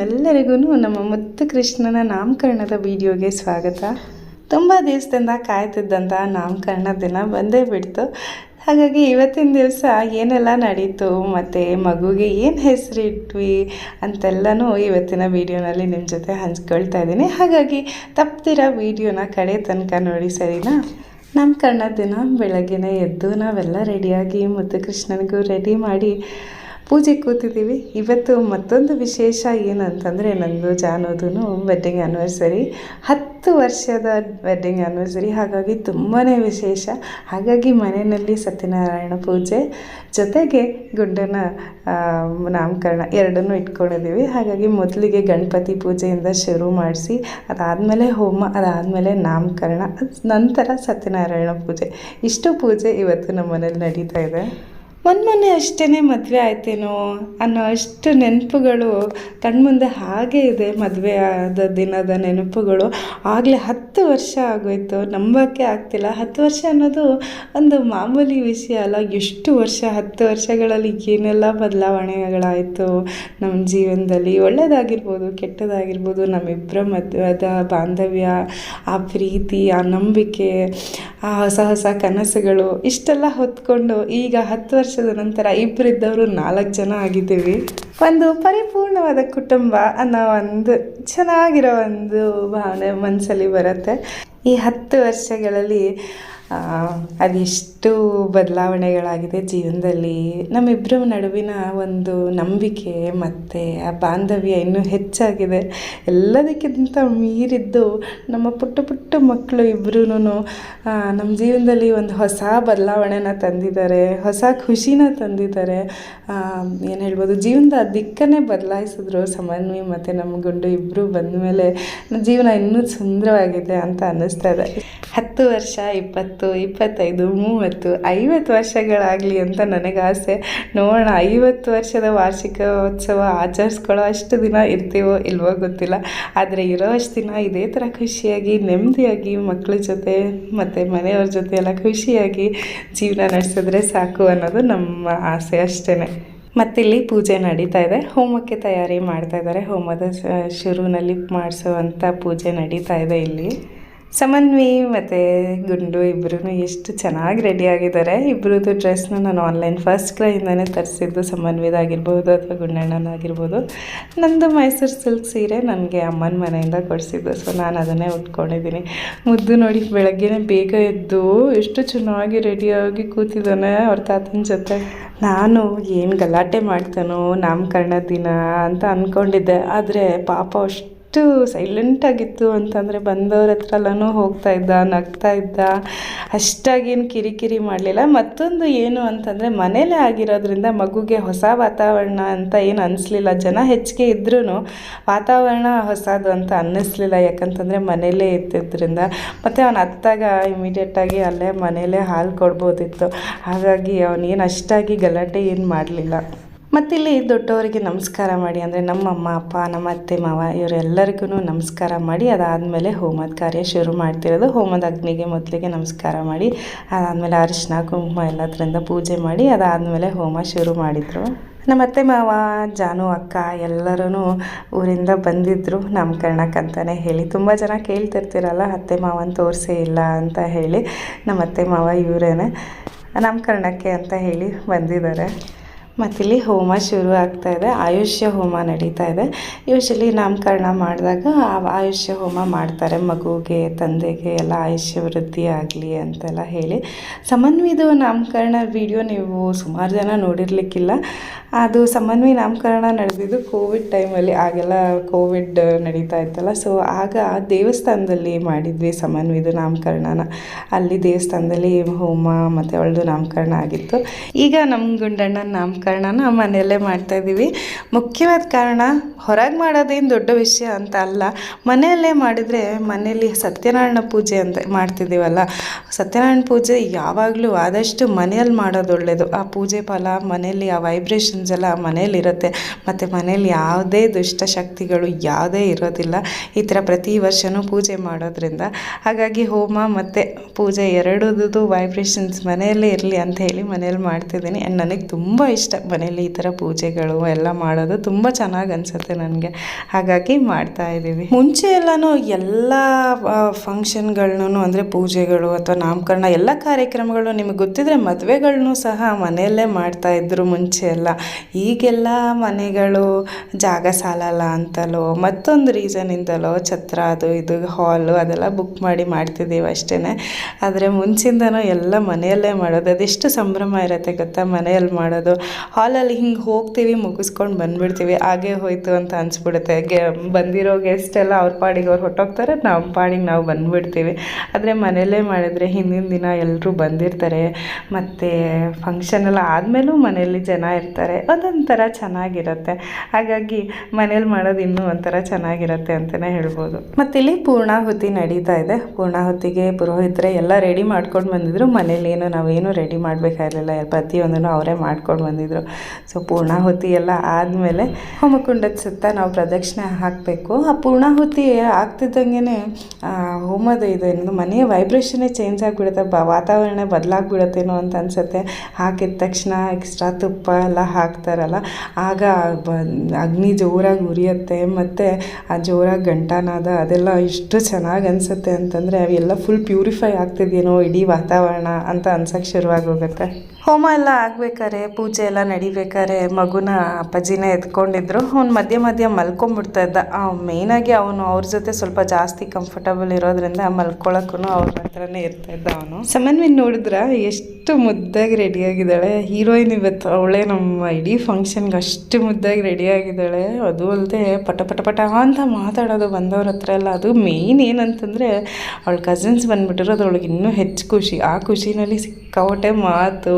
ನಿಮ್ಮೆಲ್ಲರಿಗೂ ನಮ್ಮ ಮುತ್ತು ಕೃಷ್ಣನ ನಾಮಕರಣದ ವಿಡಿಯೋಗೆ ಸ್ವಾಗತ. ತುಂಬ ದಿವಸದಿಂದ ಕಾಯ್ತಿದ್ದಂಥ ನಾಮಕರಣ ದಿನ ಬಂದೇ ಬಿಡ್ತು. ಹಾಗಾಗಿ ಇವತ್ತಿನ ದಿವಸ ಏನೆಲ್ಲ ನಡೀತು, ಮತ್ತು ಮಗುಗೆ ಏನು ಹೆಸರಿಟ್ವಿ ಅಂತೆಲ್ಲನೂ ಇವತ್ತಿನ ವಿಡಿಯೋನಲ್ಲಿ ನಿಮ್ಮ ಜೊತೆ ಹಂಚ್ಕೊಳ್ತಾ ಇದ್ದೀನಿ. ಹಾಗಾಗಿ ತಪ್ಪದಿರೋ ವಿಡಿಯೋನ ಕಡೆ ತನಕ ನೋಡಿ, ಸರಿನಾ? ನಾಮಕರಣ ದಿನ ಬೆಳಗ್ಗೆನೇ ಎದ್ದು ನಾವೆಲ್ಲ ರೆಡಿಯಾಗಿ ಮುದ್ದು ಕೃಷ್ಣನಿಗೂ ರೆಡಿ ಮಾಡಿ ಪೂಜೆ ಕೂತಿದ್ದೀವಿ. ಇವತ್ತು ಮತ್ತೊಂದು ವಿಶೇಷ ಏನಂತಂದರೆ ನಂದು ಜಾನೋದು ವೆಡ್ಡಿಂಗ್ ಆ್ಯನಿವರ್ಸರಿ ಹತ್ತು ವರ್ಷದ ವೆಡ್ಡಿಂಗ್ ಆ್ಯನಿವರ್ಸರಿ ಹಾಗಾಗಿ ತುಂಬಾ ವಿಶೇಷ. ಹಾಗಾಗಿ ಮನೆಯಲ್ಲಿ ಸತ್ಯನಾರಾಯಣ ಪೂಜೆ ಜೊತೆಗೆ ಗುಂಡನ ನಾಮಕರಣ ಎರಡನ್ನೂ ಇಟ್ಕೊಂಡಿದ್ದೀವಿ. ಹಾಗಾಗಿ ಮೊದಲಿಗೆ ಗಣಪತಿ ಪೂಜೆಯಿಂದ ಶುರು ಮಾಡಿಸಿ, ಅದಾದಮೇಲೆ ಹೋಮ, ಅದಾದಮೇಲೆ ನಾಮಕರಣ ನಂತರ ಸತ್ಯನಾರಾಯಣ ಪೂಜೆ. ಇಷ್ಟು ಪೂಜೆ ಇವತ್ತು ನಮ್ಮ ಮನೇಲಿ ನಡೀತಾ ಇದೆ. ಮೊನ್ನೆ ಅಷ್ಟೇ ಮದುವೆ ಆಯ್ತೇನೋ ಅನ್ನೋ ಅಷ್ಟು ನೆನಪುಗಳು ಕಣ್ಮುಂದೆ ಹಾಗೆ ಇದೆ ಮದುವೆ ಆದ ದಿನದ ನೆನಪುಗಳು. ಆಗಲೇ ಹತ್ತು ವರ್ಷ ಆಗೋಯ್ತು, ನಂಬೋಕ್ಕೆ ಆಗ್ತಿಲ್ಲ. ಹತ್ತು ವರ್ಷ ಅನ್ನೋದು ಒಂದು ಮಾಮೂಲಿ ವಿಷಯ ಅಲ್ಲ. ಎಷ್ಟು ವರ್ಷ, ಹತ್ತು ವರ್ಷಗಳಲ್ಲಿ ಏನೆಲ್ಲ ಬದಲಾವಣೆಗಳಾಯಿತು ನಮ್ಮ ಜೀವನದಲ್ಲಿ. ಒಳ್ಳೆಯದಾಗಿರ್ಬೋದು ಕೆಟ್ಟದಾಗಿರ್ಬೋದು ನಮ್ಮಿಬ್ಬರ ಮದುವೆದ ಬಾಂಧವ್ಯ, ಆ ಪ್ರೀತಿ, ಆ ನಂಬಿಕೆ, ಆ ಹೊಸ ಹೊಸ ಕನಸುಗಳು, ಇಷ್ಟೆಲ್ಲ ಹೊತ್ಕೊಂಡು ಈಗ ಹತ್ತು ವರ್ಷದ ನಂತರ ಇಬ್ಬರಿದ್ದವರು ನಾಲ್ಕು ಜನ ಆಗಿದ್ದೀವಿ. ಒಂದು ಪರಿಪೂರ್ಣವಾದ ಕುಟುಂಬ ಅನ್ನೋ ಒಂದು ಚೆನ್ನಾಗಿರೋ ಒಂದು ಭಾವನೆ ಮನಸ್ಸಲ್ಲಿ ಬರುತ್ತೆ. ಈ ಹತ್ತು ವರ್ಷಗಳಲ್ಲಿ ಅದೆಷ್ಟು ಬದಲಾವಣೆಗಳಾಗಿದೆ ಜೀವನದಲ್ಲಿ. ನಮ್ಮಿಬ್ಬರ ನಡುವಿನ ಒಂದು ನಂಬಿಕೆ ಮತ್ತು ಆ ಬಾಂಧವ್ಯ ಇನ್ನೂ ಹೆಚ್ಚಾಗಿದೆ. ಎಲ್ಲದಕ್ಕಿಂತ ಮೀರಿದ್ದು ನಮ್ಮ ಪುಟ್ಟ ಪುಟ್ಟ ಮಕ್ಕಳು ಇಬ್ಬರೂ ನಮ್ಮ ಜೀವನದಲ್ಲಿ ಒಂದು ಹೊಸ ಬದಲಾವಣೆನ ತಂದಿದ್ದಾರೆ, ಹೊಸ ಖುಷಿನ ತಂದಿದ್ದಾರೆ. ಏನು ಹೇಳ್ಬೋದು, ಜೀವನದ ದಿಕ್ಕನ್ನೇ ಬದಲಾಯಿಸಿದ್ರು ಸಮನ್ವಿ ಮತ್ತು ನಮ್ಮ ಗುಂಡು ಇಬ್ಬರು ಬಂದ ಮೇಲೆ ಜೀವನ ಇನ್ನೂ ಸುಂದರವಾಗಿದೆ ಅಂತ ಅನ್ನಿಸ್ತಾ ಇದೆ. ಹತ್ತು ವರ್ಷ, ಇಪ್ಪತ್ತು ಇಪ್ಪತ್ತೈದು, ಮೂವತ್ತು, ಐವತ್ತು ವರ್ಷಗಳಾಗಲಿ ಅಂತ ನನಗೆ ಆಸೆ ನೋಡೋಣ, ಐವತ್ತು ವರ್ಷದ ವಾರ್ಷಿಕೋತ್ಸವ ಆಚರಿಸ್ಕೊಳ್ಳೋ ಅಷ್ಟು ದಿನ ಇರ್ತೀವೋ ಇಲ್ವೋ ಗೊತ್ತಿಲ್ಲ. ಆದರೆ ಇರೋ ಅಷ್ಟು ದಿನ ಇದೇ ಥರ ಖುಷಿಯಾಗಿ, ನೆಮ್ಮದಿಯಾಗಿ ಮಕ್ಕಳ ಜೊತೆ ಮತ್ತು ಮನೆಯವ್ರ ಜೊತೆ ಎಲ್ಲ ಖುಷಿಯಾಗಿ ಜೀವನ ನಡೆಸಿದ್ರೆ ಸಾಕು ಅನ್ನೋದು ನಮ್ಮ ಆಸೆ ಅಷ್ಟೇ ಮತ್ತಿಲ್ಲಿ ಪೂಜೆ ನಡೀತಾ ಇದೆ. ಹೋಮಕ್ಕೆ ತಯಾರಿ ಮಾಡ್ತಾ ಇದ್ದಾರೆ. ಹೋಮದ ಶುರುವಿನಲ್ಲಿ ಮಾಡಿಸುವಂಥ ಪೂಜೆ ನಡೀತಾ ಇದೆ ಇಲ್ಲಿ. ಸಮನ್ವಿ ಮತ್ತು ಗುಂಡು ಇಬ್ಬರೂ ಎಷ್ಟು ಚೆನ್ನಾಗಿ ರೆಡಿ ಆಗಿದ್ದಾರೆ. ಇಬ್ಬರದ್ದು ಡ್ರೆಸ್ನ ನಾನು ಆನ್ಲೈನ್ ಫಸ್ಟ್ ಕ್ರೈಯಿಂದನೇ ತರಿಸಿದ್ದು. ಸಮನ್ವಿದಾಗಿರ್ಬೋದು ಅಥವಾ ಗುಂಡಣ್ಣನಾಗಿರ್ಬೋದು ನಂದು ಮೈಸೂರು ಸಿಲ್ಕ್ ಸೀರೆ ನನಗೆ ಅಮ್ಮನ ಮನೆಯಿಂದ ಕೊಡಿಸಿದ್ದು. ಸೊ ನಾನು ಅದನ್ನೇ ಉಟ್ಕೊಂಡಿದ್ದೀನಿ. ಮುದ್ದು ನೋಡಿ, ಬೆಳಗ್ಗೆನೇ ಬೇಗ ಎದ್ದು ಎಷ್ಟು ಚೆನ್ನಾಗಿ ರೆಡಿಯಾಗಿ ಕೂತಿದ್ದಾನೆ ಅವ್ರ ತಾತನ ಜೊತೆ. ನಾನು ಏನು ಗಲಾಟೆ ಮಾಡ್ತಾನೋ, ನಾಮಕರಣ ದಿನ ಅಂತ ಅಂದ್ಕೊಂಡಿದ್ದೆ ಆದರೆ ಪಾಪ ಅಷ್ಟು ಎಷ್ಟು ಸೈಲೆಂಟಾಗಿತ್ತು ಅಂತಂದರೆ ಬಂದವ್ರ ಹತ್ರ ಎಲ್ಲನೂ ಹೋಗ್ತಾ ಇದ್ದ, ನಗ್ತಾ ಇದ್ದ ಅಷ್ಟಾಗೇನು ಕಿರಿಕಿರಿ ಮಾಡಲಿಲ್ಲ. ಮತ್ತೊಂದು ಏನು ಅಂತಂದರೆ ಮನೇಲೇ ಆಗಿರೋದ್ರಿಂದ ಮಗುಗೆ ಹೊಸ ವಾತಾವರಣ ಅಂತ ಏನು ಅನಿಸ್ಲಿಲ್ಲ. ಜನ ಹೆಚ್ಚಿಗೆ ಇದ್ರೂ ವಾತಾವರಣ ಹೊಸದು ಅಂತ ಅನ್ನಿಸ್ಲಿಲ್ಲ. ಯಾಕಂತಂದರೆ ಮನೇಲೇ ಇದ್ದಿದ್ದರಿಂದ ಮತ್ತು ಅವನು ಅತ್ತಾಗ ಇಮಿಡಿಯೇಟಾಗಿ ಅಲ್ಲೇ ಮನೇಲೇ ಹಾಲು ಕೊಡ್ಬೋದಿತ್ತು. ಹಾಗಾಗಿ ಅವನೇನು ಅಷ್ಟಾಗಿ ಗಲಾಟೆ ಏನು ಮಾಡಲಿಲ್ಲ. ಮತ್ತಿಲ್ಲಿ ದೊಡ್ಡವರಿಗೆ ನಮಸ್ಕಾರ ಮಾಡಿ ಅಂದರೆ ನಮ್ಮ ಅಮ್ಮ ಅಪ್ಪ, ನಮ್ಮ ಅತ್ತೆ, ಮಾವ ಇವರೆಲ್ಲರಿಗೂ ನಮಸ್ಕಾರ ಮಾಡಿ, ಅದಾದಮೇಲೆ ಹೋಮದ ಕಾರ್ಯ ಶುರು ಮಾಡ್ತಿರೋದು. ಹೋಮದ ಅಗ್ನಿಗೆ ಮೊದಲಿಗೆ ನಮಸ್ಕಾರ ಮಾಡಿ, ಅದಾದಮೇಲೆ ಅರಿಶಿನ, ಕುಂಕುಮ ಎಲ್ಲದರಿಂದ ಪೂಜೆ ಮಾಡಿ, ಅದಾದಮೇಲೆ ಹೋಮ ಶುರು ಮಾಡಿದರು. ನಮ್ಮ ಅತ್ತೆ, ಮಾವ, ಜಾನು, ಅಕ್ಕ ಎಲ್ಲರೂ ಊರಿಂದ ಬಂದಿದ್ದರು ನಾಮಕರಣಕ್ಕಂತಲೇ ಹೇಳಿ. ತುಂಬ ಜನ ಕೇಳ್ತಿರ್ತೀರಲ್ಲ, ಅತ್ತೆ, ಮಾವನ ತೋರಿಸೇ ಇಲ್ಲ ಅಂತ ಹೇಳಿ ನಮ್ಮ ಅತ್ತೆ, ಮಾವ ಇವರೇನೆ ನಾಮಕರಣಕ್ಕೆ ಅಂತ ಹೇಳಿ ಬಂದಿದ್ದಾರೆ. ಮತ್ತಿಲ್ಲಿ ಹೋಮ ಶುರು ಆಗ್ತಾ ಇದೆ. ಆಯುಷ್ಯ ಹೋಮ ನಡೀತಾ ಇದೆ. ಯೂಶಲಿ ನಾಮಕರಣ ಮಾಡಿದಾಗ ಆಯುಷ್ಯ ಹೋಮ ಮಾಡ್ತಾರೆ. ಮಗುಗೆ, ತಂದೆಗೆ ಎಲ್ಲ ಆಯುಷ್ಯ ವೃದ್ಧಿ ಆಗಲಿ ಅಂತೆಲ್ಲ ಹೇಳಿ. ಸಮನ್ವಿದು ನಾಮಕರಣ ವಿಡಿಯೋ ನೀವು ಸುಮಾರು ಜನ ನೋಡಿರಲಿಕ್ಕಿಲ್ಲ. ಅದು ಸಮನ್ವಿ ನಾಮಕರಣ ನಡೆದಿದ್ದು ಕೋವಿಡ್ ಟೈಮಲ್ಲಿ ಆಗೆಲ್ಲ ಕೋವಿಡ್ ನಡೀತಾ ಇತ್ತಲ್ಲ. ಸೊ ಆಗ ದೇವಸ್ಥಾನದಲ್ಲಿ ಮಾಡಿದ್ವಿ ಸಮನ್ವಿದು ನಾಮಕರಣನ. ಅಲ್ಲಿ ದೇವಸ್ಥಾನದಲ್ಲಿ ಹೋಮ ಮತ್ತು ಅವಳದು ನಾಮಕರಣ ಆಗಿತ್ತು. ಈಗ ನಮ್ಮ ಗುಂಡಣ್ಣನ ನಾಮಕರಣನ ಮನೆಯಲ್ಲೇ ಮಾಡ್ತಾಯಿದ್ದೀವಿ ಮುಖ್ಯವಾದ ಕಾರಣ ಹೊರಗೆ ಮಾಡೋದೇನು ದೊಡ್ಡ ವಿಷಯ ಅಂತ ಅಲ್ಲ. ಮನೆಯಲ್ಲೇ ಮಾಡಿದರೆ ಮನೆಯಲ್ಲಿ ಸತ್ಯನಾರಾಯಣ ಪೂಜೆ ಅಂತ ಮಾಡ್ತಿದ್ದೀವಲ್ಲ. ಸತ್ಯನಾರಾಯಣ ಪೂಜೆ ಯಾವಾಗಲೂ ಆದಷ್ಟು ಮನೆಯಲ್ಲಿ ಮಾಡೋದು ಒಳ್ಳೆಯದು ಆ ಪೂಜೆ ಫಲ ಮನೆಯಲ್ಲಿ ಆ ವೈಬ್ರೇಷನ್ಸ್ ಎಲ್ಲ ಮನೆಯಲ್ಲಿರುತ್ತೆ ಮತ್ತು ಮನೆಯಲ್ಲಿ ಯಾವುದೇ ದುಷ್ಟಶಕ್ತಿಗಳು ಯಾವುದೇ ಇರೋದಿಲ್ಲ. ಈ ಥರ ಪ್ರತಿ ವರ್ಷವೂ ಪೂಜೆ ಮಾಡೋದ್ರಿಂದ. ಹಾಗಾಗಿ ಹೋಮ ಮತ್ತು ಪೂಜೆ ಎರಡೂದು ವೈಬ್ರೇಷನ್ಸ್ ಮನೆಯಲ್ಲೇ ಇರಲಿ ಅಂತ ಹೇಳಿ ಮನೆಯಲ್ಲಿ ಮಾಡ್ತಿದ್ದೀನಿ. ಆ್ಯಂಡ್ ನನಗೆ ತುಂಬ ಇಷ್ಟ. ಇಷ್ಟ. ಮನೇಲಿ ಈ ಥರ ಪೂಜೆಗಳು ಎಲ್ಲ ಮಾಡೋದು ತುಂಬ ಚೆನ್ನಾಗಿ ಅನಿಸುತ್ತೆ ನನಗೆ. ಹಾಗಾಗಿ ಮಾಡ್ತಾ ಇದ್ದೀವಿ. ಮುಂಚೆ ಎಲ್ಲನೂ ಎಲ್ಲ ಫಂಕ್ಷನ್ಗಳನ್ನೂ ಅಂದರೆ ಪೂಜೆಗಳು ಅಥವಾ ನಾಮಕರಣ ಎಲ್ಲ ಕಾರ್ಯಕ್ರಮಗಳು ನಿಮಗೆ ಗೊತ್ತಿದ್ರೆ ಮದುವೆಗಳನ್ನೂ ಸಹ ಮನೆಯಲ್ಲೇ ಮಾಡ್ತಾ ಇದ್ರು ಮುಂಚೆ ಎಲ್ಲ. ಈಗೆಲ್ಲ ಮನೆಗಳು ಜಾಗ ಸಾಲಲ್ಲ ಅಂತಲೋ, ಮತ್ತೊಂದು ರೀಸನಿಂದಲೋ ಛತ್ರ ಅದು ಇದು ಹಾಲು ಅದೆಲ್ಲ ಬುಕ್ ಮಾಡಿ ಮಾಡ್ತಿದ್ದೀವಿ ಅಷ್ಟೇ ಆದರೆ ಮುಂಚಿಂದನೂ ಎಲ್ಲ ಮನೆಯಲ್ಲೇ ಮಾಡೋದು, ಅದೆಷ್ಟು ಸಂಭ್ರಮ ಇರುತ್ತೆ ಗೊತ್ತಾ ಮನೆಯಲ್ಲಿ ಮಾಡೋದು. ಹಾಲಲ್ಲಿ ಹಿಂಗೆ ಹೋಗ್ತೀವಿ, ಮುಗಿಸ್ಕೊಂಡು ಬಂದುಬಿಡ್ತೀವಿ, ಹಾಗೆ ಹೋಯಿತು ಅಂತ ಅನಿಸ್ಬಿಡುತ್ತೆ. ಗೆ, ಬಂದಿರೋ ಗೆಸ್ಟ್ ಎಲ್ಲ ಅವ್ರ ಪಾಡಿಗೆ ಅವ್ರು ಹೊಟ್ಟೋಗ್ತಾರೆ ನಮ್ಮ ಪಾಡಿಗೆ ನಾವು ಬಂದುಬಿಡ್ತೀವಿ. ಆದರೆ ಮನೆಯಲ್ಲೇ ಮಾಡಿದರೆ ಹಿಂದಿನ ದಿನ ಎಲ್ಲರೂ ಬಂದಿರ್ತಾರೆ. ಮತ್ತು ಫಂಕ್ಷನ್ ಎಲ್ಲ ಆದಮೇಲೂ ಮನೆಯಲ್ಲಿ ಜನ ಇರ್ತಾರೆ. ಅದೊಂಥರ ಚೆನ್ನಾಗಿರುತ್ತೆ. ಹಾಗಾಗಿ ಮನೇಲಿ ಮಾಡೋದು ಇನ್ನೂ ಒಂಥರ ಚೆನ್ನಾಗಿರುತ್ತೆ ಅಂತಲೇ ಹೇಳ್ಬೋದು. ಮತ್ತು ಇಲ್ಲಿ ಪೂರ್ಣಾಹುತಿ ನಡೀತಾ ಇದೆ. ಪೂರ್ಣಾಹುತಿಗೆ ಪುರೋಹಿತರೆ ಎಲ್ಲ ರೆಡಿ ಮಾಡ್ಕೊಂಡು ಬಂದಿದ್ರು. ಮನೇಲಿ ಏನು ನಾವೇನು ರೆಡಿ ಮಾಡಬೇಕಾಗಿರಲಿಲ್ಲ ಪ್ರತಿಯೊಂದನ್ನು ಅವರೇ ಮಾಡ್ಕೊಂಡು ಬಂದಿದ್ರು. ಸೊ ಪೂರ್ಣಾಹುತಿ ಎಲ್ಲ ಆದಮೇಲೆ ಹೋಮಕುಂಡದ ಸುತ್ತ ನಾವು ಪ್ರದಕ್ಷಿಣೆ ಹಾಕಬೇಕು. ಆ ಪೂರ್ಣಾಹುತಿ ಆಗ್ತಿದ್ದಂಗೆ ಹೋಮದ ಇದು ಮನೆಯ ವೈಬ್ರೇಷನ್ನೇ ಚೇಂಜ್ ಆಗಿಬಿಡುತ್ತೆ. ಬ, ವಾತಾವರಣ ಬದಲಾಗ್ಬಿಡುತ್ತೇನೋ ಅಂತ ಅನಿಸುತ್ತೆ. ಹಾಕಿದ ತಕ್ಷಣ ಎಕ್ಸ್ಟ್ರಾ ತುಪ್ಪ ಎಲ್ಲ ಹಾಕ್ತಾರಲ್ಲ, ಆಗ ಬ, ಅಗ್ನಿ ಜೋರಾಗಿ ಉರಿಯುತ್ತೆ. ಮತ್ತು ಆ ಜೋರಾಗಿ ಗಂಟಾನಾದ ಅದೆಲ್ಲ ಎಷ್ಟು ಚೆನ್ನಾಗಿ ಅನಿಸುತ್ತೆ ಅಂತಂದರೆ, ಅವೆಲ್ಲ ಫುಲ್ ಪ್ಯೂರಿಫೈ ಆಗ್ತಿದೆಯೇನೋ ಇಡೀ ವಾತಾವರಣ ಅಂತ ಅನ್ಸಕ್ಕೆ ಶುರುವಾಗಿ ಹೋಗುತ್ತೆ. ಹೋಮ ಎಲ್ಲ ಆಗ್ಬೇಕಾರೆ, ಪೂಜೆ ಎಲ್ಲ ನಡಿಬೇಕಾರೆ, ಮಗುನ ಅಪ್ಪಾಜಿನ ಎತ್ಕೊಂಡಿದ್ರು. ಅವ್ನು ಮಧ್ಯ ಮಧ್ಯ ಮಲ್ಕೊಂಡ್ಬಿಡ್ತಾ ಇದ್ದ. ಮೇಯ್ನಾಗಿ ಅವನು ಅವ್ರ ಜೊತೆ ಸ್ವಲ್ಪ ಜಾಸ್ತಿ ಕಂಫರ್ಟಬಲ್ ಇರೋದ್ರಿಂದ ಮಲ್ಕೊಳಕ್ಕೂ ಅವ್ರ ಹತ್ರನೇ ಇರ್ತಾ ಇದ್ದ ಅವನು. ಸಮನ್ವಿನ್ ನೋಡಿದ್ರ ಎಷ್ಟು ಮುದ್ದಾಗಿ ರೆಡಿಯಾಗಿದ್ದಾಳೆ ಹೀರೋಯಿನ್ ಇವತ್ತು ಅವಳೇ ನಮ್ಮ ಇಡೀ ಫಂಕ್ಷನ್ಗೆ ಅಷ್ಟು ಮುದ್ದಾಗಿ ರೆಡಿಯಾಗಿದ್ದಾಳೆ ಅದು ಅಲ್ಲದೆ ಪಟ ಪಟ ಪಟ ಅಂತ ಮಾತಾಡೋದು ಬಂದವ್ರ ಹತ್ರ ಎಲ್ಲ. ಅದು ಮೇಯ್ನ್ ಏನಂತಂದರೆ, ಅವಳ ಕಸಿನ್ಸ್ ಬಂದ್ಬಿಟ್ಟಿರೋದು ಅವಳಿಗೆ ಇನ್ನೂ ಹೆಚ್ಚು ಖುಷಿ. ಆ ಖುಷಿನಲ್ಲಿ ಸಿಕ್ಕಾಪಟ್ಟೆ ಮಾತು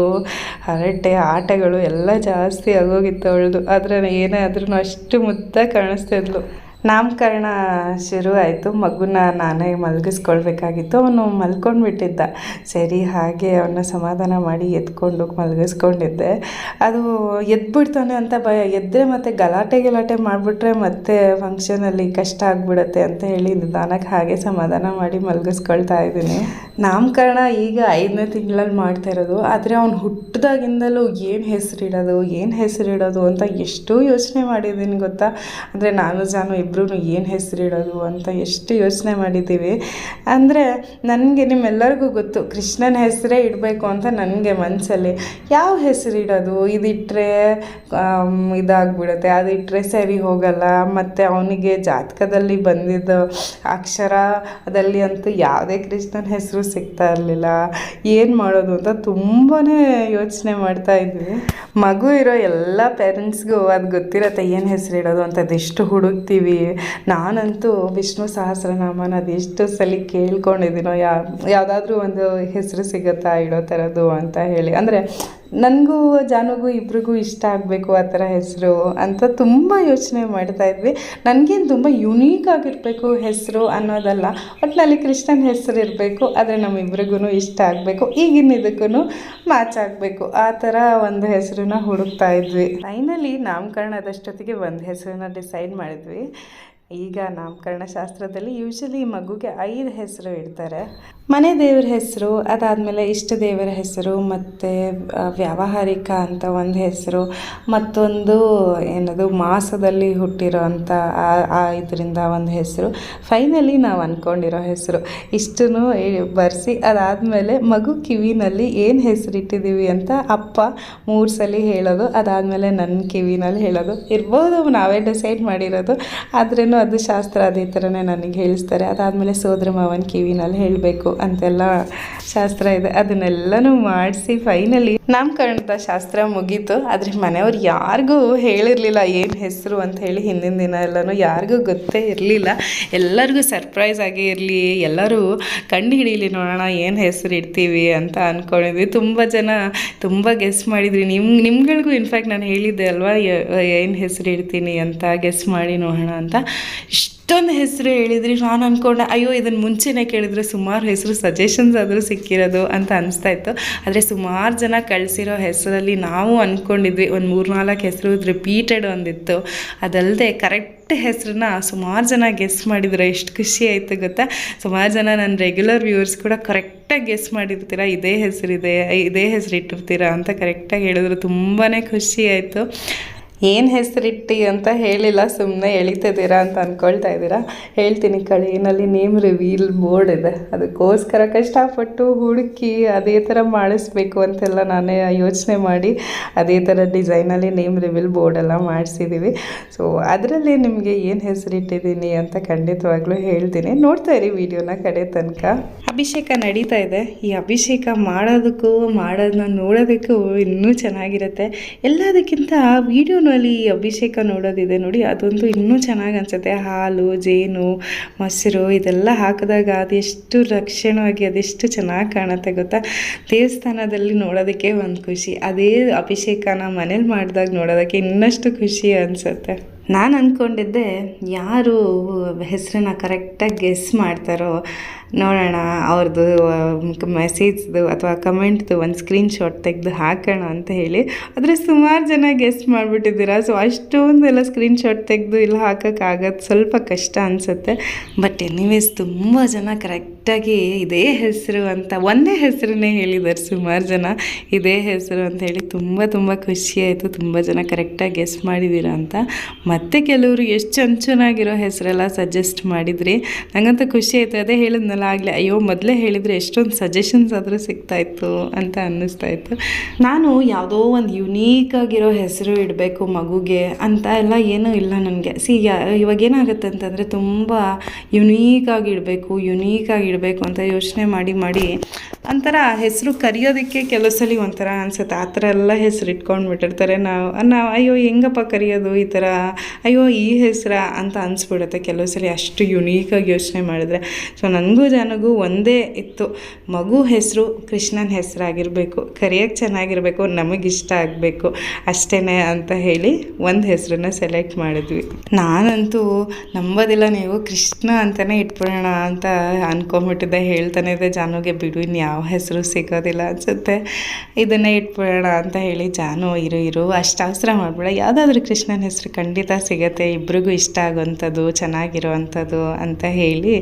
ಹರಟೆ ಆಟಗಳು ಎಲ್ಲ ಜಾಸ್ತಿ ಆಗೋಗಿತ್ತು ಅವಳದು. ಆದರೆ ಏನೇ ಆದ್ರೂ ಅಷ್ಟು ಮುದ್ದಾಗಿ ಕಾಣಿಸ್ತಾ ಇದ್ಲು ನಾಮಕರಣ ಶುರು ಆಯಿತು ಮಗುನ ನಾನೇ ಮಲಗಿಸ್ಕೊಳ್ಬೇಕಾಗಿತ್ತು. ಅವನು ಮಲ್ಕೊಂಡ್ಬಿಟ್ಟಿದ್ದ. ಸರಿ, ಹಾಗೆ ಅವನ್ನ ಸಮಾಧಾನ ಮಾಡಿ ಎತ್ಕೊಂಡು ಮಲಗಿಸ್ಕೊಂಡಿದ್ದೆ. ಅದು ಎದ್ಬಿಡ್ತಾನೆ ಅಂತ ಭಯ. ಎದ್ದರೆ ಮತ್ತೆ ಗಲಾಟೆ ಗಲಾಟೆ ಮಾಡಿಬಿಟ್ರೆ ಮತ್ತೆ ಫಂಕ್ಷನಲ್ಲಿ ಕಷ್ಟ ಆಗಿಬಿಡತ್ತೆ ಅಂತ ಹೇಳಿ ನಿಧಾನಕ್ಕೆ ಹಾಗೆ ಸಮಾಧಾನ ಮಾಡಿ ಮಲಗಿಸ್ಕೊಳ್ತಾ ಇದ್ದೀನಿ. ನಾಮಕರಣ ಈಗ ಐದನೇ ತಿಂಗಳಲ್ಲಿ ಮಾಡ್ತಾ ಇರೋದು. ಆದರೆ ಅವ್ನು ಹುಟ್ಟಿದಾಗಿಂದಲೂ ಏನು ಹೆಸರಿಡೋದು ಏನು ಹೆಸರಿಡೋದು ಅಂತ ಎಷ್ಟೋ ಯೋಚನೆ ಮಾಡಿದ್ದೀನಿ ಗೊತ್ತಾ? ಅಂದರೆ ನಾನು, ಜಾನು ಏನು ಹೆಸರಿಡೋದು ಅಂತ ಎಷ್ಟು ಯೋಚನೆ ಮಾಡಿದ್ದೀವಿ. ಅಂದರೆ ನನಗೆ ನಿಮ್ಮೆಲ್ಲರಿಗೂ ಗೊತ್ತು, ಕೃಷ್ಣನ ಹೆಸರೇ ಇಡಬೇಕು ಅಂತ ನನಗೆ ಮನಸ್ಸಲ್ಲಿ ಯಾವ ಹೆಸರಿಡೋದು ಇದಿಟ್ಟರೆ ಇದಾಗ್ಬಿಡುತ್ತೆ. ಅದಿಟ್ಟರೆ ಸರಿ ಹೋಗಲ್ಲ. ಮತ್ತು ಅವನಿಗೆ ಜಾತಕದಲ್ಲಿ ಬಂದಿದ್ದ ಅಕ್ಷರದಲ್ಲಿ ಅಂತೂ ಯಾವುದೇ ಕೃಷ್ಣನ ಹೆಸರು ಸಿಗ್ತಾ ಇರಲಿಲ್ಲ. ಏನು ಮಾಡೋದು ಅಂತ ತುಂಬಾ ಯೋಚನೆ ಮಾಡ್ತಾ ಇದ್ವಿ. ಮಗು ಇರೋ ಎಲ್ಲ ಪೇರೆಂಟ್ಸ್ಗೂ ಅದು ಗೊತ್ತಿರತ್ತೆ, ಏನು ಹೆಸರಿಡೋದು ಅಂತ. ಅದೆಷ್ಟು ಹುಡುಕ್ತೀವಿ. ನಾನಂತೂ ವಿಷ್ಣು ಸಹಸ್ರನಾಮನ ಅದೆಷ್ಟು ಸಲ ಕೇಳ್ಕೊಂಡಿದ್ದೀನೋ, ಯಾ, ಯಾವುದಾದ್ರೂ ಒಂದು ಹೆಸರು ಸಿಗುತ್ತಾ ಇಡೋ ಥರದ್ದು ಅಂತ ಹೇಳಿ. ಅಂದರೆ ನನಗೂ, ಜಾನುಗೂ ಇಬ್ರಿಗೂ ಇಷ್ಟ ಆಗಬೇಕು ಆ ಥರ ಹೆಸರು ಅಂತ ತುಂಬ ಯೋಚನೆ ಮಾಡ್ತಾ ಇದ್ವಿ. ನನಗೇನು ತುಂಬ ಯುನೀಕ್ ಆಗಿರಬೇಕು ಹೆಸರು ಅನ್ನೋದಲ್ಲ. ಒಟ್ಟಿನಲ್ಲಿ ಕೃಷ್ಣನ ಹೆಸರು ಇರಬೇಕು, ಆದರೆ ನಮ್ಮಿಬ್ರಿಗೂ ಇಷ್ಟ ಆಗಬೇಕು. ಈಗಿನ ಇದಕ್ಕೂ ಮ್ಯಾಚ್ ಆಗಬೇಕು. ಆ ಥರ ಒಂದು ಹೆಸರನ್ನ ಹುಡುಕ್ತಾ ಇದ್ವಿ. ಫೈನಲಿ ನಾಮಕರಣದಷ್ಟೊತ್ತಿಗೆ ಒಂದು ಹೆಸರನ್ನ ಡಿಸೈಡ್ ಮಾಡಿದ್ವಿ. ಈಗ ನಾಮಕರಣ ಶಾಸ್ತ್ರದಲ್ಲಿ ಯೂಶಲಿ ಮಗುಗೆ ಐದು ಹೆಸರು ಇಡ್ತಾರೆ. ಮನೆ ದೇವ್ರ ಹೆಸರು, ಅದಾದಮೇಲೆ ಇಷ್ಟ ದೇವರ ಹೆಸರು, ಮತ್ತು ವ್ಯಾವಹಾರಿಕ ಅಂತ ಒಂದು ಹೆಸರು, ಮತ್ತೊಂದು ಏನದು, ಮಾಸದಲ್ಲಿ ಹುಟ್ಟಿರೋ ಅಂಥ ಆ ಇದರಿಂದ ಒಂದು ಹೆಸರು. ಫೈನಲಿ ನಾವು ಅಂದ್ಕೊಂಡಿರೋ ಹೆಸರು. ಇಷ್ಟನ್ನು ಬರೆಸಿ, ಅದಾದಮೇಲೆ ಮಗು ಕಿವಿನಲ್ಲಿ ಏನು ಹೆಸರು ಇಟ್ಟಿದ್ದೀವಿ ಅಂತ ಅಪ್ಪ ಮೂರು ಸಲ ಹೇಳೋದು, ಅದಾದಮೇಲೆ ನನ್ನ ಕಿವಿನಲ್ಲಿ ಹೇಳೋದು. ಇರ್ಬೋದು ನಾವೇ ಡಿಸೈಡ್ ಮಾಡಿರೋದು ಆದ್ರೂ ಅದು ಶಾಸ್ತ್ರ, ಅದೇ ಥರನೇ ನನಗೆ ಹೇಳಿಸ್ತಾರೆ. ಅದಾದಮೇಲೆ ಸೋದರ ಮಾವನ ಕಿವಿನಲ್ಲಿ ಹೇಳಬೇಕು ಅಂತೆಲ್ಲ ಶಾಸ್ತ್ರ ಇದೆ. ಅದನ್ನೆಲ್ಲನೂ ಮಾಡಿಸಿ ಫೈನಲಿ ನಾಮಕರಣದ ಶಾಸ್ತ್ರ ಮುಗೀತು, ಆದರೆ ಮನೆಯವ್ರು ಯಾರಿಗೂ ಹೇಳಿರಲಿಲ್ಲ ಏನು ಹೆಸರು ಅಂತ ಹೇಳಿ ಹಿಂದಿನ ದಿನ ಎಲ್ಲನೂ ಯಾರಿಗೂ ಗೊತ್ತೇ ಇರಲಿಲ್ಲ. ಎಲ್ಲರಿಗೂ ಸರ್ಪ್ರೈಸ್ ಆಗಿ ಇರಲಿ, ಎಲ್ಲರೂ ಕಂಡು ಹಿಡೀಲಿ ನೋಡೋಣ ಏನು ಹೆಸರು ಇಡ್ತೀವಿ ಅಂತ ಅಂದ್ಕೊಂಡಿದ್ವಿ ತುಂಬ ಜನ ತುಂಬ ಗೆಸ್ ಮಾಡಿದ್ರಿ ನಿಮ್ಮ ನಿಮ್ಗಳಿಗೂ ಇನ್ಫ್ಯಾಕ್ಟ್ ನಾನು ಹೇಳಿದ್ದೆ ಅಲ್ವಾ ಏನು ಹೆಸರು ಇಡ್ತೀನಿ ಅಂತ ಗೆಸ್ ಮಾಡಿ ನೋಡೋಣ ಅಂತ. ಇಷ್ಟು ಇಷ್ಟೊಂದು ಹೆಸರು ಹೇಳಿದ್ರಿ? ನಾನು ಅಂದ್ಕೊಂಡೆ ಅಯ್ಯೋ ಇದನ್ನು ಮುಂಚೆನೇ ಕೇಳಿದ್ರೆ ಸುಮಾರು ಹೆಸರು ಸಜೆಷನ್ಸ್ ಆದರೂ ಸಿಕ್ಕಿರೋದು ಅಂತ ಅನಿಸ್ತಾ ಇತ್ತು. ಆದರೆ ಸುಮಾರು ಜನ ಕಳಿಸಿರೋ ಹೆಸರಲ್ಲಿ ನಾವು ಅಂದ್ಕೊಂಡಿದ್ವಿ ಒಂದು ಮೂರು ನಾಲ್ಕು ಹೆಸರು ರಿಪೀಟೆಡ್ ಒಂದಿತ್ತು. ಅದಲ್ಲದೆ ಕರೆಕ್ಟ್ ಹೆಸರನ್ನ ಸುಮಾರು ಜನ ಗೆಸ್ ಮಾಡಿದ್ರೆ ಎಷ್ಟು ಖುಷಿ ಆಯಿತು ಗೊತ್ತಾ? ಸುಮಾರು ಜನ ನನ್ನ ರೆಗ್ಯುಲರ್ ವ್ಯೂವರ್ಸ್ ಕೂಡ ಕರೆಕ್ಟಾಗಿ ಗೆಸ್ ಮಾಡಿರ್ತೀರಾ? ಇದೇ ಹೆಸರಿದೆ, ಇದೇ ಹೆಸರು ಇಟ್ಟಿರ್ತೀರಾ? ಅಂತ ಕರೆಕ್ಟಾಗಿ ಹೇಳಿದ್ರು. ತುಂಬಾ ಖುಷಿ ಆಯಿತು. ಏನು ಹೆಸರಿಟ್ಟಿ ಅಂತ ಹೇಳಿಲ್ಲ ಸುಮ್ಮನೆ ಎಳಿತಿದ್ದೀರಾ ಅಂತ ಅಂದ್ಕೊಳ್ತಾ ಇದ್ದೀರಾ? ಹೇಳ್ತೀನಿ ಕಳೀನಲ್ಲಿ ನೇಮ್ ರಿವೀಲ್ ಬೋರ್ಡ್ ಇದೆ. ಅದಕ್ಕೋಸ್ಕರ ಕಷ್ಟಪಟ್ಟು ಹುಡುಕಿ ಅದೇ ಥರ ಮಾಡಿಸ್ಬೇಕು ಅಂತೆಲ್ಲ ನಾನೇ ಯೋಚನೆ ಮಾಡಿ ಅದೇ ಥರ ಡಿಸೈನಲ್ಲಿ ನೇಮ್ ರಿವೀಲ್ ಬೋರ್ಡೆಲ್ಲ ಮಾಡಿಸಿದ್ದೀವಿ ಸೊ ಅದರಲ್ಲಿ ನಿಮಗೆ ಏನು ಹೆಸರಿಟ್ಟಿದ್ದೀನಿ ಅಂತ ಖಂಡಿತವಾಗ್ಲೂ ಹೇಳ್ತೀನಿ. ನೋಡ್ತಾ ಇರಿ ವಿಡಿಯೋನ ಕಡೆ ತನಕ. ಅಭಿಷೇಕ ನಡೀತಾ ಇದೆ. ಈ ಅಭಿಷೇಕ ಮಾಡೋದಕ್ಕೂ ಮಾಡೋದನ್ನ ನೋಡೋದಕ್ಕೂ ಇನ್ನೂ ಚೆನ್ನಾಗಿರುತ್ತೆ. ಎಲ್ಲದಕ್ಕಿಂತ ವಿಡಿಯೋನಲ್ಲಿ ಅಭಿಷೇಕ ನೋಡೋದಿದೆ ನೋಡಿ, ಅದೊಂದು ಇನ್ನೂ ಚೆನ್ನಾಗಿ ಅನಿಸುತ್ತೆ. ಹಾಲು, ಜೇನು, ಮೊಸರು ಇದೆಲ್ಲ ಹಾಕಿದಾಗ ಅದೆಷ್ಟು ರಕ್ಷಣವಾಗಿ, ಅದೆಷ್ಟು ಚೆನ್ನಾಗಿ ಕಾಣುತ್ತೆ ಗೊತ್ತಾ? ದೇವಸ್ಥಾನದಲ್ಲಿ ನೋಡೋದಕ್ಕೆ ಒಂದು ಖುಷಿ. ಅದೇ ಅಭಿಷೇಕನ ಮನೇಲಿ ಮಾಡಿದಾಗ ನೋಡೋದಕ್ಕೆ ಇನ್ನಷ್ಟು ಖುಷಿ ಅನಿಸುತ್ತೆ. ನಾನು ಅಂದ್ಕೊಂಡಿದ್ದೆ ಯಾರು ಹೆಸರನ್ನ ಕರೆಕ್ಟಾಗಿ ಗೆಸ್ ಮಾಡ್ತಾರೋ ನೋಡೋಣ ಅವ್ರದ್ದು ಮೆಸೇಜ್ದು ಅಥವಾ ಕಮೆಂಟ್ದು ಒಂದು ಸ್ಕ್ರೀನ್ಶಾಟ್ ತೆಗೆದು ಹಾಕೋಣ ಅಂತ ಹೇಳಿ. ಆದರೆ ಸುಮಾರು ಜನ ಗೆಸ್ಟ್ ಮಾಡಿಬಿಟ್ಟಿದ್ದೀರಾ. ಸೊ ಅಷ್ಟೊಂದೆಲ್ಲ ಸ್ಕ್ರೀನ್ಶಾಟ್ ತೆಗೆದು ಇಲ್ಲ ಹಾಕೋಕ್ಕಾಗೋದು ಸ್ವಲ್ಪ ಕಷ್ಟ ಅನಿಸುತ್ತೆ. ಬಟ್ ಎನಿವೇಸ್ ತುಂಬ ಜನ ಕರೆಕ್ಟಾಗಿ ಇದೇ ಹೆಸರು ಅಂತ, ಒಂದೇ ಹೆಸರನ್ನೇ ಹೇಳಿದ್ದಾರೆ ಸುಮಾರು ಜನ. ಇದೇ ಹೆಸರು ಅಂತ ಹೇಳಿ ತುಂಬ ತುಂಬ ಖುಷಿ ಆಯಿತು. ತುಂಬ ಜನ ಕರೆಕ್ಟಾಗಿ ಗೆಸ್ಟ್ ಮಾಡಿದ್ದೀರಾ ಅಂತ. ಮತ್ತೆ ಕೆಲವರು ಎಷ್ಟು ಚೆನ್ನ ಚೆನ್ನಾಗಿರೋ ಹೆಸರೆಲ್ಲ ಸಜೆಸ್ಟ್ ಮಾಡಿದ್ರಿ. ನನಗಂತೂ ಖುಷಿ ಆಯಿತು. ಅದೇ ಹೇಳಿದ್ನಲ್ಲ ಆಗಲೇ, ಅಯ್ಯೋ, ಮೊದಲೇ ಹೇಳಿದರೆ ಎಷ್ಟೊಂದು ಸಜೆಷನ್ಸ್ ಆದರೂ ಸಿಗ್ತಾಯಿತ್ತು ಅಂತ ಅನ್ನಿಸ್ತಾ ಇತ್ತು. ನಾನು ಯಾವುದೋ ಒಂದು ಯುನೀಕ್ ಆಗಿರೋ ಹೆಸರು ಇಡಬೇಕು ಮಗುಗೆ ಅಂತ ಎಲ್ಲ ಏನೂ ಇಲ್ಲ ನನಗೆ. ಸಿ ಇವಾಗ ಏನಾಗುತ್ತೆ ಅಂತಂದರೆ ತುಂಬ ಯುನೀಕ್ ಆಗಿ ಇಡಬೇಕು ಯುನೀಕ್ ಆಗಿ ಇಡಬೇಕು ಅಂತ ಯೋಚನೆ ಮಾಡಿ ಮಾಡಿ ಒಂಥರ ಹೆಸರು ಕರಿಯೋದಕ್ಕೆ ಕೆಲವು ಸಲ ಒಂಥರ ಅನ್ಸುತ್ತೆ. ಆ ಥರ ಎಲ್ಲ ಹೆಸರು ಇಟ್ಕೊಂಡು ಬಿಟ್ಟಿರ್ತಾರೆ ನಾವು. ನಾವು, ಅಯ್ಯೋ, ಹೆಂಗಪ್ಪ ಕರಿಯೋದು ಈ ಥರ? ಅಯ್ಯೋ, ಈ ಹೆಸರ? ಅಂತ ಅನಿಸ್ಬಿಡುತ್ತೆ ಕೆಲವು ಸಲ ಅಷ್ಟು ಯುನೀಕಾಗಿ ಯೋಚನೆ ಮಾಡಿದ್ರೆ. ಸೊ ನನಗೂ ಜನಗೂ ಒಂದೇ ಇತ್ತು. ಮಗು ಹೆಸರು ಕೃಷ್ಣನ ಹೆಸರಾಗಿರಬೇಕು. ಕರಿಯೋಕ್ಕೆ ಚೆನ್ನಾಗಿರಬೇಕು. ನಮಗಿಷ್ಟ ಆಗಬೇಕು. ಅಷ್ಟೇ ಅಂತ ಹೇಳಿ ಒಂದು ಹೆಸರನ್ನ ಸೆಲೆಕ್ಟ್ ಮಾಡಿದ್ವಿ. ನಾನಂತೂ ನಂಬೋದಿಲ್ಲ ನೀವು ಕೃಷ್ಣ ಅಂತಲೇ ಇಟ್ಬಿಡೋಣ ಅಂತ ಅನ್ಕೊಂಬಿಟ್ಟಿದ್ದೆ ಹೇಳ್ತಾನೆ ಇದೆ ಜಾನುಗೆ, ಬಿಡು ಇನ್ನು ಯಾವ ಹೆಸರು ಸಿಗೋದಿಲ್ಲ ಅನಿಸುತ್ತೆ. ಇದನ್ನೇ ಇಟ್ಬಿಡೋಣ ಅಂತ ಹೇಳಿ ಜಾನು, ಇರು ಇರು, ಅಷ್ಟು ಅವಸರ ಮಾಡಬೇಡ. ಯಾವುದಾದ್ರೂ ಕೃಷ್ಣನ ಹೆಸರು ಖಂಡಿತ ಸಿಗುತ್ತೆ. ಇಬ್ರಿಗೂ ಇಷ್ಟ ಆಗೋವಂಥದ್ದು, ಚೆನ್ನಾಗಿರೋವಂಥದ್ದು ಅಂತ ಹೇಳಿ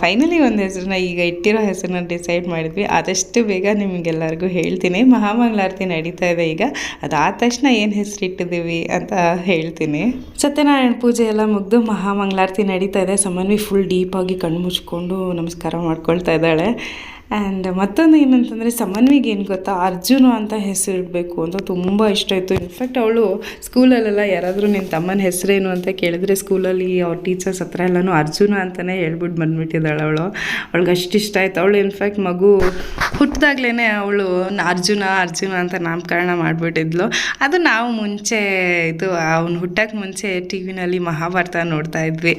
ಫೈನಲಿ ಒಂದು ಹೆಸರನ್ನ ಈಗ ಇಟ್ಟಿರೋ ಹೆಸರನ್ನ ಡಿಸೈಡ್ ಮಾಡಿದ್ವಿ. ಆದಷ್ಟು ಬೇಗ ನಿಮಗೆಲ್ಲರಿಗೂ ಹೇಳ್ತೀನಿ. ಮಹಾಮಂಗಳಾರತಿ ನಡೀತಾ ಇದೆ ಈಗ. ಅದಾದ ತಕ್ಷಣ ಏನು ಹೆಸರು ಇಟ್ಟಿದ್ದೀವಿ ಅಂತ ಹೇಳ್ತೀನಿ. ಸತ್ಯನಾರಾಯಣ ಪೂಜೆ ಎಲ್ಲ ಮುಗಿದು ಮಹಾಮಂಗಳಾರತಿ ನಡೀತಾ ಇದೆ. ಸಮನ್ವಿ ಫುಲ್ ಡೀಪಾಗಿ ಕಣ್ಣು ಮುಚ್ಕೊಂಡು ನಮಸ್ಕಾರ ಮಾಡ್ಕೊಳ್ತಾ ಇದ್ದಾಳೆ. ಆ್ಯಂಡ್ ಮತ್ತೊಂದು ಏನಂತಂದರೆ, ಸಮನ್ವಿಗೆ ಏನು ಗೊತ್ತಾ? ಅರ್ಜುನ ಅಂತ ಹೆಸರು ಇಡಬೇಕು ಅಂತ ತುಂಬ ಇಷ್ಟ ಇತ್ತು ಇನ್ಫ್ಯಾಕ್ಟ್ ಅವಳು ಸ್ಕೂಲಲ್ಲೆಲ್ಲ ಯಾರಾದರೂ ನಿನ್ನ ತಮ್ಮನ ಹೆಸರೇನು ಅಂತ ಕೇಳಿದ್ರೆ ಸ್ಕೂಲಲ್ಲಿ ಅವ್ರ ಟೀಚರ್ಸ್ ಹತ್ರ ಎಲ್ಲನೂ ಅರ್ಜುನ ಅಂತಲೇ ಹೇಳ್ಬಿಟ್ಟು ಬಂದ್ಬಿಟ್ಟಿದ್ದಾಳೆ ಅವಳು. ಅವಳಿಗೆ ಅಷ್ಟು ಇಷ್ಟ ಆಯ್ತು. ಅವಳು ಇನ್ಫ್ಯಾಕ್ಟ್ ಮಗು ಹುಟ್ಟಿದಾಗ್ಲೇ ಅವಳು ಅರ್ಜುನ ಅರ್ಜುನ ಅಂತ ನಾಮಕರಣ ಮಾಡಿಬಿಟ್ಟಿದ್ಲು. ಅದು ನಾವು ಮುಂಚೆ ಇದು, ಅವ್ನು ಹುಟ್ಟಕ್ಕೆ ಮುಂಚೆ ಟಿ ವಿನಲ್ಲಿ ಮಹಾಭಾರತ ನೋಡ್ತಾ ಇದ್ವಿ.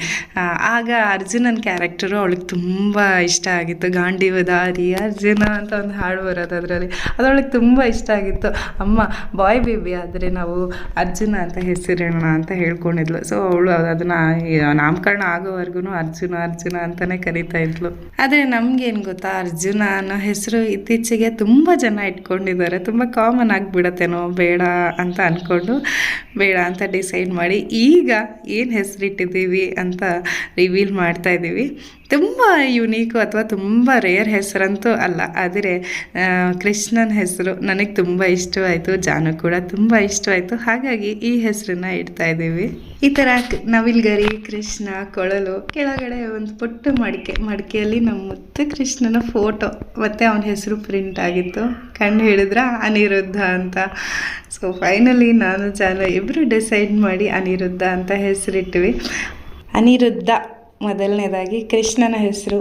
ಆಗ ಅರ್ಜುನನ ಕ್ಯಾರೆಕ್ಟರು ಅವಳಿಗೆ ತುಂಬ ಇಷ್ಟ ಆಗಿತ್ತು. ಗಾಂಡೀವದ ಹರಿ ಅರ್ಜುನ ಅಂತ ಒಂದು ಹಾಡು ಬರೋದು ಅದರಲ್ಲಿ. ಅದರೊಳಗೆ ತುಂಬ ಇಷ್ಟ ಆಗಿತ್ತು. ಅಮ್ಮ, ಬಾಯ್ ಬೇಬಿ, ಆದರೆ ನಾವು ಅರ್ಜುನ ಅಂತ ಹೆಸರಿಡೋಣ ಅಂತ ಹೇಳ್ಕೊಂಡಿದ್ಲು. ಸೊ ಅವಳು ಅದನ್ನು ನಾಮಕರಣ ಆಗೋವರೆಗೂ ಅರ್ಜುನ ಅರ್ಜುನ ಅಂತಲೇ ಕರಿತಾ ಇದ್ಲು. ಆದರೆ ನಮಗೇನು ಗೊತ್ತಾ? ಅರ್ಜುನ ಅನ್ನೋ ಹೆಸರು ಇತ್ತೀಚೆಗೆ ತುಂಬ ಜನ ಇಟ್ಕೊಂಡಿದ್ದಾರೆ. ತುಂಬ ಕಾಮನ್ ಆಗಿಬಿಡತ್ತೇನೋ ಬೇಡ ಅಂತ ಅಂದ್ಕೊಂಡು ಬೇಡ ಅಂತ ಡಿಸೈಡ್ ಮಾಡಿ ಈಗ ಏನು ಹೆಸರಿಟ್ಟಿದ್ದೀವಿ ಅಂತ ರಿವೀಲ್ ಮಾಡ್ತಾ ಇದ್ದೀವಿ ತುಂಬ ಯುನೀಕು ಅಥವಾ ತುಂಬ ರೇರ್ ಹೆಸರಂತೂ ಅಲ್ಲ. ಆದರೆ ಕೃಷ್ಣನ ಹೆಸರು ನನಗೆ ತುಂಬ ಇಷ್ಟವಾಯಿತು. ಜಾನು ಕೂಡ ತುಂಬ ಇಷ್ಟವಾಯಿತು. ಹಾಗಾಗಿ ಈ ಹೆಸರನ್ನ ಇಡ್ತಾ ಇದ್ದೀವಿ. ಈ ಥರ ನವಿಲ್ಗರಿ ಕೃಷ್ಣ, ಕೊಳಲು ಕೆಳಗಡೆ ಒಂದು ಪುಟ್ಟ ಮಡಿಕೆ, ಮಡಿಕೆಯಲ್ಲಿ ನಮ್ಮ ಮುತ್ತು ಕೃಷ್ಣನ ಫೋಟೋ ಮತ್ತು ಅವನ ಹೆಸರು ಪ್ರಿಂಟ್ ಆಗಿತ್ತು. ಕಣ್ಣು ಹಿಡಿದ್ರ ಅನಿರುದ್ಧ ಅಂತ. ಸೊ ಫೈನಲಿ ನಾನು ಜಾನು ಇಬ್ಬರು ಡಿಸೈಡ್ ಮಾಡಿ ಅನಿರುದ್ಧ ಅಂತ ಹೆಸರಿಟ್ವಿ. ಅನಿರುದ್ಧ. ಮೊದಲನೇದಾಗಿ ಕೃಷ್ಣನ ಹೆಸರು.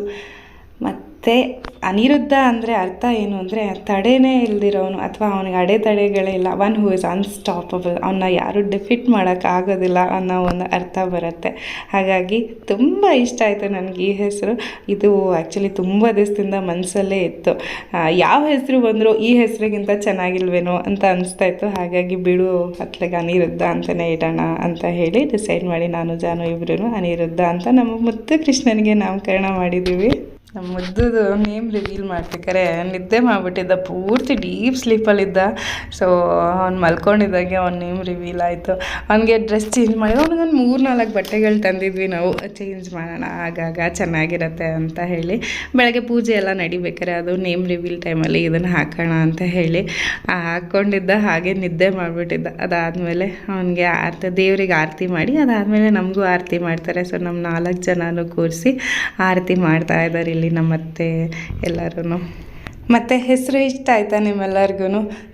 ಮತ್ತು ಅನಿರುದ್ಧ ಅಂದರೆ ಅರ್ಥ ಏನು ಅಂದರೆ ತಡೆನೇ ಇಲ್ದಿರೋನು ಅಥವಾ ಅವನಿಗೆ ಅಡೆತಡೆಗಳೇ ಇಲ್ಲ. ಒನ್ ಹೂ ಇಸ್ ಅನ್ಸ್ಟಾಪಬಲ್ ಅವನ್ನ ಯಾರು ಡಿಫಿಟ್ ಮಾಡೋಕ್ಕಾಗೋದಿಲ್ಲ ಅನ್ನೋ ಒಂದು ಅರ್ಥ ಬರುತ್ತೆ. ಹಾಗಾಗಿ ತುಂಬ ಇಷ್ಟ ಆಯಿತು ನನಗೆ ಈ ಹೆಸರು. ಇದು ಆ್ಯಕ್ಚುಲಿ ತುಂಬ ದಿವಸದಿಂದ ಮನಸ್ಸಲ್ಲೇ ಇತ್ತು. ಯಾವ ಹೆಸರು ಬಂದರೂ ಈ ಹೆಸರಿಗಿಂತ ಚೆನ್ನಾಗಿಲ್ವೇನೋ ಅಂತ ಅನಿಸ್ತಾ ಇತ್ತು. ಹಾಗಾಗಿ ಬಿಡು ಅತ್ಲಾಗ ಅನಿರುದ್ಧ ಅಂತಲೇ ಇಡೋಣ ಅಂತ ಹೇಳಿ ಡಿಸೈಡ್ ಮಾಡಿ ನಾನು, ಜಾನು ಇಬ್ಬರೂ ಅನಿರುದ್ಧ ಅಂತ ನಮ್ಮ ಮುತ್ತು ಕೃಷ್ಣನಿಗೆ ನಾಮಕರಣ ಮಾಡಿದ್ದೀವಿ. ನಮ್ಮ ಮುದ್ದುದು ನೇಮ್ ರಿವೀಲ್ ಮಾಡ್ಬೇಕಾರೆ ನಿದ್ದೆ ಮಾಡಿಬಿಟ್ಟಿದ್ದ, ಪೂರ್ತಿ ಡೀಪ್ ಸ್ಲೀಪಲ್ಲಿದ್ದ ಸೊ ಅವ್ನು ಮಲ್ಕೊಂಡಿದ್ದಾಗೆ ಅವ್ನ ನೇಮ್ ರಿವೀಲ್ ಆಯಿತು. ಅವನಿಗೆ ಡ್ರೆಸ್ ಚೇಂಜ್ ಮಾಡಿ ಅವ್ನಿಗೊಂದು ಮೂರು ನಾಲ್ಕು ಬಟ್ಟೆಗಳು ತಂದಿದ್ವಿ ನಾವು. ಚೇಂಜ್ ಮಾಡೋಣ, ಆಗಾಗ ಚೆನ್ನಾಗಿರತ್ತೆ ಅಂತ ಹೇಳಿ. ಬೆಳಗ್ಗೆ ಪೂಜೆ ಎಲ್ಲ ನಡಿಬೇಕಾರೆ ಅದು ನೇಮ್ ರಿವೀಲ್ ಟೈಮಲ್ಲಿ ಇದನ್ನು ಹಾಕೋಣ ಅಂತ ಹೇಳಿ ಹಾಕ್ಕೊಂಡಿದ್ದ ಹಾಗೆ ನಿದ್ದೆ ಮಾಡಿಬಿಟ್ಟಿದ್ದ. ಅದಾದಮೇಲೆ ಅವನಿಗೆ ಆರತಿ, ದೇವರಿಗೆ ಆರತಿ ಮಾಡಿ, ಅದಾದಮೇಲೆ ನಮಗೂ ಆರತಿ ಮಾಡ್ತಾರೆ. ಸೊ ನಮ್ಮ ನಾಲ್ಕು ಜನನೂ ಕೂರಿಸಿ ಆರತಿ ಮಾಡ್ತಾ ಇದ್ದಾರೆ ಇಲ್ಲಿ. ನಮ್ಮ ಅತ್ತೆ ಎಲ್ಲರೂ ಮತ್ತು ಹೆಸರು ಇಷ್ಟ ಆಯಿತಾ ನಿಮ್ಮೆಲ್ಲರಿಗೂ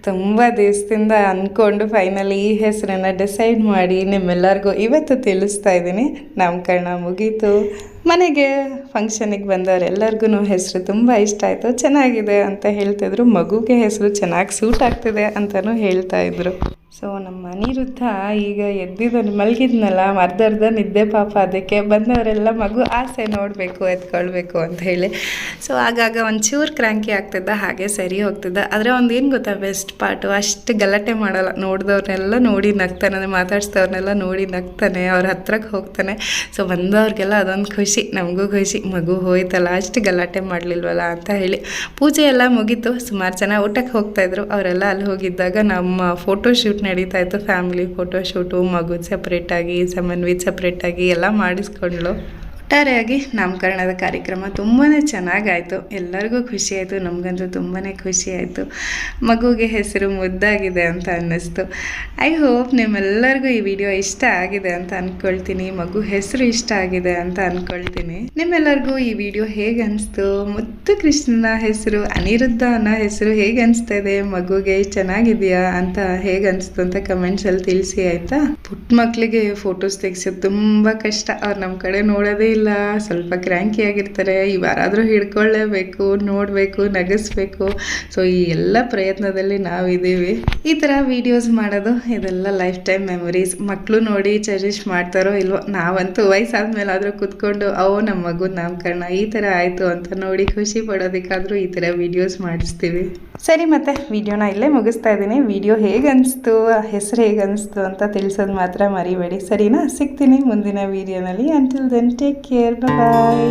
ತುಂಬ ದಿವಸದಿಂದ ಅಂದ್ಕೊಂಡು ಫೈನಲಿ ಈ ಹೆಸರನ್ನು ಡಿಸೈಡ್ ಮಾಡಿ ನಿಮ್ಮೆಲ್ಲರಿಗೂ ಇವತ್ತು ತಿಳಿಸ್ತಾ ಇದ್ದೀನಿ. ನಾಮಕರಣ ಮುಗೀತು. ಮನೆಗೆ ಫಂಕ್ಷನಿಗೆ ಬಂದವರೆಲ್ಲರಿಗೂ ಹೆಸರು ತುಂಬ ಇಷ್ಟ ಆಯಿತು. ಚೆನ್ನಾಗಿದೆ ಅಂತ ಹೇಳ್ತಿದ್ರು. ಮಗುಗೆ ಹೆಸರು ಚೆನ್ನಾಗಿ ಸೂಟ್ ಆಗ್ತಿದೆ ಅಂತಲೂ ಹೇಳ್ತಾ ಇದ್ರು. ಸೊ ನಮ್ಮ ಅನಿರುದ್ಧ ಈಗ ಎದ್ದಿದ್ದು ಮಲಗಿದ್ನಲ್ಲ ಅರ್ಧರ್ಧ ನಿದ್ದೆ ಪಾಪ ಅದಕ್ಕೆ ಬಂದವರೆಲ್ಲ ಮಗು ಆಸೆ ನೋಡಬೇಕು ಎತ್ಕೊಳ್ಬೇಕು ಅಂತ ಹೇಳಿ. ಸೊ ಆಗಾಗ ಒಂಚೂರು ಕ್ರ್ಯಾಂಕಿ ಆಗ್ತಿದ್ದ, ಹಾಗೆ ಸರಿ ಹೋಗ್ತಿದ್ದ. ಆದರೆ ಒಂದು ಏನು ಗೊತ್ತಾ ಬೆಸ್ಟ್ ಪಾರ್ಟು ಅಷ್ಟು ಗಲಾಟೆ ಮಾಡಲ್ಲ. ನೋಡಿದವ್ರನ್ನೆಲ್ಲ ನೋಡಿ ನಗ್ತಾನೆ ಮಾತಾಡಿಸ್ದವ್ರನ್ನೆಲ್ಲ ನೋಡಿ ನಗ್ತಾನೆ, ಅವ್ರ ಹತ್ರಕ್ಕೆ ಹೋಗ್ತಾನೆ. ಸೊ ಬಂದವ್ರಿಗೆಲ್ಲ ಅದೊಂದು ಖುಷಿ. ನಮಗೂ ಖುಷಿ ಮಗು ಹೋಯ್ತಲ್ಲ, ಅಷ್ಟು ಗಲಾಟೆ ಮಾಡಲಿಲ್ವಲ್ಲ ಅಂತ ಹೇಳಿ ಪೂಜೆ ಎಲ್ಲ ಮುಗೀತು. ಸುಮಾರು ಜನ ಊಟಕ್ಕೆ ಹೋಗ್ತಾಯಿದ್ರು ಅವರೆಲ್ಲ ಅಲ್ಲಿ ಹೋಗಿದ್ದಾಗ ನಮ್ಮ ಫೋಟೋ ಶೂಟ್ ನಡೀತಾ ಇತ್ತು. ಫ್ಯಾಮಿಲಿ ಫೋಟೋ ಶೂಟು ಮಗು ಸಪ್ರೇಟಾಗಿ ಸಮನ್ವಿ ಸಪ್ರೇಟಾಗಿ ಎಲ್ಲ ಮಾಡಿಸ್ಕೊಂಡ್ಳು. ಒಟ್ಟಾರೆಯಾಗಿ ನಾಮಕರಣದ ಕಾರ್ಯಕ್ರಮ ತುಂಬಾ ಚೆನ್ನಾಗಾಯಿತು. ಎಲ್ಲರಿಗೂ ಖುಷಿ ನಮಗಂತೂ ತುಂಬಾ ಖುಷಿ ಮಗುಗೆ ಹೆಸರು ಮುದ್ದಾಗಿದೆ ಅಂತ ಅನ್ನಿಸ್ತು. ಐ ಹೋಪ್ ನಿಮ್ಮೆಲ್ಲರಿಗೂ ಈ ವಿಡಿಯೋ ಇಷ್ಟ ಆಗಿದೆ ಅಂತ ಅಂದ್ಕೊಳ್ತೀನಿ ಮಗು ಹೆಸರು ಇಷ್ಟ ಆಗಿದೆ ಅಂತ ಅಂದ್ಕೊಳ್ತೀನಿ ನಿಮ್ಮೆಲ್ಲರಿಗೂ ಈ ವಿಡಿಯೋ ಹೇಗೆ ಅನಿಸ್ತು? ಮುದ್ದು ಕೃಷ್ಣನ ಹೆಸರು ಅನಿರುದ್ಧ ಅನ್ನೋ ಹೆಸರು ಹೇಗೆ ಅನಿಸ್ತಾ ಇದೆ ಮಗುಗೆ ಚೆನ್ನಾಗಿದೆಯಾ ಅಂತ ಹೇಗೆ ಅನಿಸ್ತು ಅಂತ ಕಮೆಂಟ್ಸಲ್ಲಿ ತಿಳಿಸಿ, ಆಯಿತಾ? ಪುಟ್ಟ ಮಕ್ಕಳಿಗೆ ಫೋಟೋಸ್ ತೆಗ್ಸೋದು ತುಂಬ ಕಷ್ಟ. ಅವ್ರು ನಮ್ಮ ಕಡೆ ನೋಡೋದೇ ಇಲ್ಲ. ಸ್ವಲ್ಪ ಕ್ರ್ಯಾಂಕಿ ಆಗಿರ್ತಾರೆ ಇವಾರಾದರೂ ಹಿಡ್ಕೊಳ್ಳೇಬೇಕು, ನೋಡಬೇಕು, ನಗಿಸ್ಬೇಕು. ಸೊ ಈ ಎಲ್ಲ ಪ್ರಯತ್ನದಲ್ಲಿ ನಾವಿದ್ದೀವಿ. ಈ ಥರ ವೀಡಿಯೋಸ್ ಮಾಡೋದು, ಇದೆಲ್ಲ ಲೈಫ್ ಟೈಮ್ ಮೆಮೊರೀಸ್ ಮಕ್ಕಳು ನೋಡಿ ಚೆರಿಶ್ ಮಾಡ್ತಾರೋ ಇಲ್ವೋ, ನಾವಂತೂ ವಯಸ್ಸಾದ್ಮೇಲೆ ಆದರೂ ಕೂತ್ಕೊಂಡು ಅವು ನಮ್ಮ ಮಗು ನಾಮಕರಣ ಈ ಥರ ಆಯಿತು ಅಂತ ನೋಡಿ ಖುಷಿ ಪಡೋದಕ್ಕಾದರೂ ಈ ಥರ ವೀಡಿಯೋಸ್ ಮಾಡಿಸ್ತೀವಿ. ಸರಿ ಮತ್ತೆ ವಿಡಿಯೋನ ಇಲ್ಲೇ ಮುಗಿಸ್ತಾ ಇದ್ದೀನಿ. ವಿಡಿಯೋ ಹೇಗೆ ಅನಿಸ್ತು ಹೆಸರು ಹೇಗೆ ಅನಿಸ್ತು ಅಂತ ತಿಳಿಸೋದು ಮಾತ್ರ ಮರಿಬೇಡಿ. ಸರಿನಾ? ಸಿಗ್ತೀನಿ ಮುಂದಿನ ವಿಡಿಯೋನಲ್ಲಿ ಅಂಟಿಲ್ ದೆನ್ ಟೇಕ್ ಬಾಯ್